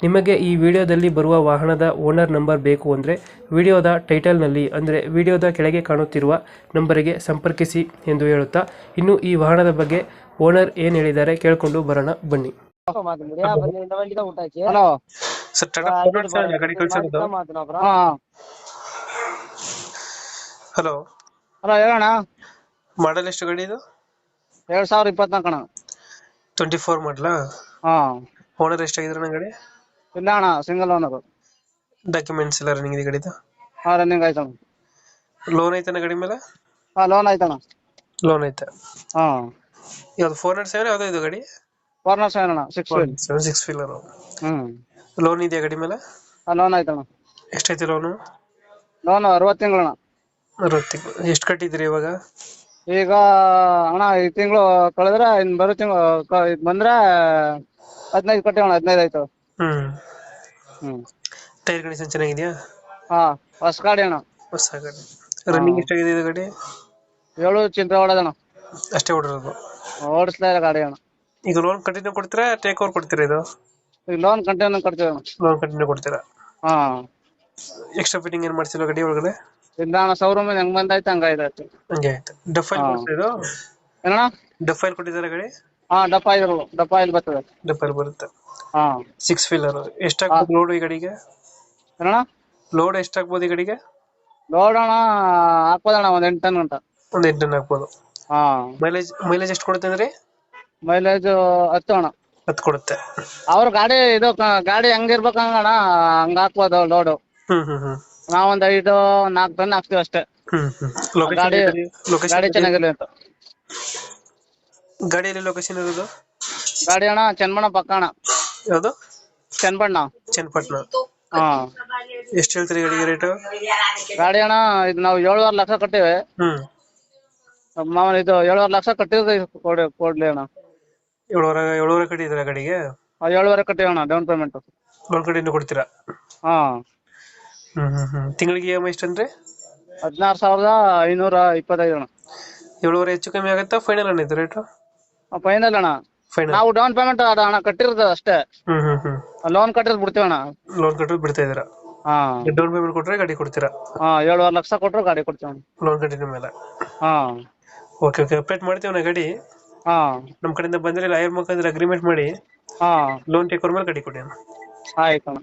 ನಿಮಗೆ ಈ ವಿಡಿಯೋದಲ್ಲಿ ಬರುವ ವಾಹನದ ಓನರ್ ನಂಬರ್ ಬೇಕು ಅಂದರೆ ವಿಡಿಯೋದ ಟೈಟಲ್ನಲ್ಲಿ ಅಂದರೆ ವಿಡಿಯೋದ ಕೆಳಗೆ ಕಾಣುತ್ತಿರುವ ನಂಬರಿಗೆ ಸಂಪರ್ಕಿಸಿ ಎಂದು ಹೇಳುತ್ತಾ ಇನ್ನು ಈ ವಾಹನದ ಬಗ್ಗೆ ಓನರ್ ಏನು ಹೇಳಿದ್ದಾರೆ ಕೇಳಿಕೊಂಡು ಬರೋಣ ಬನ್ನಿ. ಹಲೋ ಹಲೋ ಹಲೋ ಹೇಳಣ್ಣ. ಮಾಡಲ್ ಎಷ್ಟು ಗಾಡಿ ಇದು? ಎರಡ್ ಸಾವಿರ ಇಪ್ಪತ್ನಾಲ್ಕು ಟ್ವೆಂಟಿ ಫೋರ್ ಮಾಡಲಾ ಹಾ. ಓನರ್ ಎಷ್ಟಾಗಿದ್ರೆ ಗಾಡಿ? ಇಲ್ಲ ಅಣ್ಣ ಸಿಂಗಲ್ ಓನರ್ ಡಾಕ್ಯುಮೆಂಟ್ಸ್ ಎಲ್ಲ ರನ್ನಿಂಗ್ ಇದೆ ಗಾಡಿದು ಹಾ ರನ್ನಿಂಗ್ ಆಯ್ತಣ್ಣ ಲೋನ್ ಐತನ ಗಾಡಿ ಮೇಲೆ? ಹಾ ಲೋನ್ ಆಯ್ತಣ್ಣ ಲೋನ್ ಐತೆ ಹಾ. ಯಾವ್ದು ಫೋರ್ ಹಂಡ್ರೆಡ್ ಸೆವೆನ್ ಯಾವ್ದು ಇದು ಗಾಡಿ? ಫೋರ್ನರ್ ಸೆವೆನ್ ಅಣ್ಣ ಸಿಕ್ಸ್ ವೀಲ್ ಸೆವೆನ್ ಸಿಕ್ಸ್ ಫೀಲರ್ ಹ್ಮ್. ಲೋನ್ ಇದೆಯಾ ಗಾಡಿ ಮೇಲೆ? ಹಾ ಲೋನ್ ಆಯ್ತಣ್ಣ ಎಷ್ಟೈತಿ ಲೋನು ಲೋನ್ ಅರವತ್ತು ತಿಂಗಳಣ್ಣ ಅರವತ್ತು ಎಷ್ಟು ಕಟ್ಟಿದ್ರಿ ಇವಾಗ? ಈಗ ಅಣ್ಣ ಈ ತಿಂಗಳು ಕಳೆದ್ರೆ ಇನ್ ಬರೋ ತಿಂಗಳು ಬಂದ್ರೆ ಹದಿನೈದು ಕಟ್ಟಿವಣ್ಣ ಹದಿನೈದು ಆಯ್ತು. ಹ್ಮ್. ಹ್ಮ್. ಟೈರ್ ಕಂಡೀಷನ್ ಚೆನ್ನಾಗಿದೆಯಾ? ಹಾ ಹೊಸ ಗಾಡಿ ಅಣ್ಣ. ಹೊಸ ಗಾಡಿ. ರನ್ನಿಂಗ್ ಎಷ್ಟಾಗಿದೆ ಇದು ಗಾಡಿ? ಏಳು ಚಿಂತೆ ಹೊಡೋದಣ್ಣ. ಅಷ್ಟೇ ಹೊಡಿರೋದು. ಓಡಿಸ್ಲೇ ಇಲ್ಲ ಗಾಡಿ ಅಣ್ಣ. ಈಗ ಲೋನ್ ಕಂಟಿನ್ಯೂ ಕೊಡ್ತೀರಾ ಟೇಕ್ ಓವರ್ ಕೊಡ್ತೀರಾ ಇದು? ಈಗ ಲೋನ್ ಕಂಟಿನ್ಯೂ ಅಣ್ಣ. ಲೋನ್ ಕಂಟಿನ್ಯೂ ಕೊಡ್ತೀರಾ? ಹಾ. ಎಕ್ಸ್ಟ್ರಾ ಫಿಟ್ಟಿಂಗ್ ಏನು ಮಾಡ್ಸಿಲ್ಲ ಗಾಡಿ ಒಳಗಡೆ? ಇಲ್ಲ ಅಣ್ಣ ಶೋರೂಮ್ ಹೆಂಗ್ ಬಂದೈತೆ ಹಂಗಾಯ್ತು. ಹಂಗೆ ಆಯ್ತು. ಡಫೈಲ್ ಹಾ. ಬರುತ್ತೆ ಇದು ಏನಣ್ಣ? ಡಫೈಲ್ ಕೊಟ್ಟಿದ್ದಾರೆ ಗಾಡಿ? ಹಾ ಡಪ್ಪ ಇದ್ರು ಡಪ್ಪ ಇಲ್ಲಿ ಬರ್ತದೆ. ಡಫೈಲ್ ಬರುತ್ತೆ. ಹಾ. ಸಿಕ್ಸ್ ವೀಲರ್ ಎಷ್ಟಾಗ್ಬೋದು ಲೋಡ್ ಈ ಗಾಡಿಗೆ? ಏನಣ್ಣ? ಲೋಡ್ ಎಷ್ಟಾಗ್ಬೋದು ಈ ಗಡಿಗೆ? ಅಣ್ಣ ಹಾಕ್ಬೋದಣ್ಣ ಒಂದ್ ಎಂಟು ಟನ್ ಗಂಟ. ಒಂದ್ ಎಂಟು ಟನ್ ಹಾಕ್ಬೋದು. ಹಾ. ಮೈಲೇಜ್ ಮೈಲೇಜ್ ಎಷ್ಟು ಕೊಡುತ್ತೆ ಅಂದ್ರೆ? ಮೈಲೇಜ್ ಹತ್ತು ಅಣ್ಣ. ಹತ್ತು ಕೊಡುತ್ತೆ. ಅವ್ರ ಗಾಡಿ ಇದು ಕ- ಗಾಡಿ ಹೆಂಗಿರ್ಬೇಕು ಹಂಗಣ್ಣ ಹಂಗ ಹಾಕ್ಬೋದು ಲೋಡು ಹ್ಮ್ ಹ್ಮ್ ಹ್ಮ್. ನಾವೊಂದ್ ಐದು ನಾಲ್ಕು ಟನ್ ಹಾಕ್ತಿವಿ ಅಷ್ಟೇ. ಹ್ಮ್ ಹ್ಮ್. ಗಾಡಿ ಲೊಕೇಶನ್ ಗಾಡಿ ಚೆನ್ನಾಗಿರ್ಲಿ ಅಂತ. ಗಾಡಿಯಲ್ಲಿ ಲೊಕೇಶನ್ ಇರೋದು? ಗಾಡಿ ಅಣ್ಣ ಚನ್ಮಣ್ಣ ಪಕ್ಕ ಅಣ್ಣ ಯಾವುದು? ಚೆನ್ಬಣ್ಣ ಚನ್ನಪಟ್ಟಣ. ಹಾ. ಎಷ್ಟು ಹೇಳ್ತೀರಿ ಗಾಡಿಗೆ ರೇಟು ಗಾಡಿ ಅಣ್ಣ ಇದು ನಾವು ಏಳುವರೆ ಲಕ್ಷ ಕಟ್ಟಿವೆ. ಹ್ಮ್. ಮಾವನ್ ಇದು ಏಳುವರೆ ಲಕ್ಷ ಕಟ್ಟಿದ್ರೆ ಕೊಡಿ ಕೊಡ್ಲಿ ಅಣ್ಣ. ಏಳುವರೆ ಏಳುವರೆ ಕಟ್ಟಿದ್ರೆ ಗಾಡಿಗೆ? ಆ, ಏಳುವರೆ ಕಟ್ಟಿವೆ ಅಣ್ಣ ಡೌನ್ ಪೇಮೆಂಟ್ ಡೌನ್ ಕಡೆಯಿಂದ ಕೊಡ್ತೀರಾ? ಹಾ. ಹ್ಮ್ ಹ್ಮ್ ಹ್ಮ್. ತಿಂಗಳಿಗೆ ಇ ಎಂ ಅಂದ್ರೆ? ಎಷ್ಟಂದ್ರೆ ಹದಿನಾರು ಸಾವಿರದ ಐನೂರ ಇಪ್ಪತ್ತೈದು ಅಣ್ಣ. ಏಳುವರೆ ಹೆಚ್ಚು ಕಮ್ಮಿ ಆಗುತ್ತಾ? ಫೈನಲ್ ಅನ್ನೈತೆ ರೇಟು ಫೈನಲ್ ಅಣ್ಣ. ಫೈನಲ್ ನಾವು ಡೌನ್ ಪೇಮೆಂಟ್ ಅಣ್ಣ ಕಟ್ಟಿರೋದು ಅಷ್ಟೇ. ಹ್ಮ್ ಹ್ಮ್ ಹ್ಮ್. ಲೋನ್ ಕಟ್ಟಿರೋದು ಬಿಡ್ತೀವಿ ಅಣ್ಣ. ಲೋನ್ ಕಟ್ಟೋದು ಬಿಡ್ತಾ ಇದೀರಾ ಹಾ. ಡೌನ್ ಪೇಮೆಂಟ್ ಕೊಟ್ರೆ ಗಾಡಿ ಕೊಡ್ತೀರಾ? ಹಾ ಏಳುವರೆ ಲಕ್ಷ ಕೊಟ್ರು ಗಾಡಿ ಕೊಡ್ತೀವಿ ಅಣ್ಣ. ಲೋನ್ ಕಟ್ಟಿದ ಮೇಲೆ? ಹಾ. ಓಕೆ ಓಕೆ ಅಪ್ಡೇಟ್ ಮಾಡ್ತೀವಿ ನಾ ಗಾಡಿ. ಹಾ. ನಮ್ಮ ಕಡೆಯಿಂದ ಬಂದ್ರೆ ಲಾಯರ್ ಮುಖಾಂತರ ಅಗ್ರಿಮೆಂಟ್ ಮಾಡಿ ಹಾ. ಲೋನ್ ಟೇಕ್ ಮೇಲೆ ಗಾಡಿ ಕೊಡಿ ಅಣ್ಣ. ಆಯ್ತು ಅಣ್ಣ.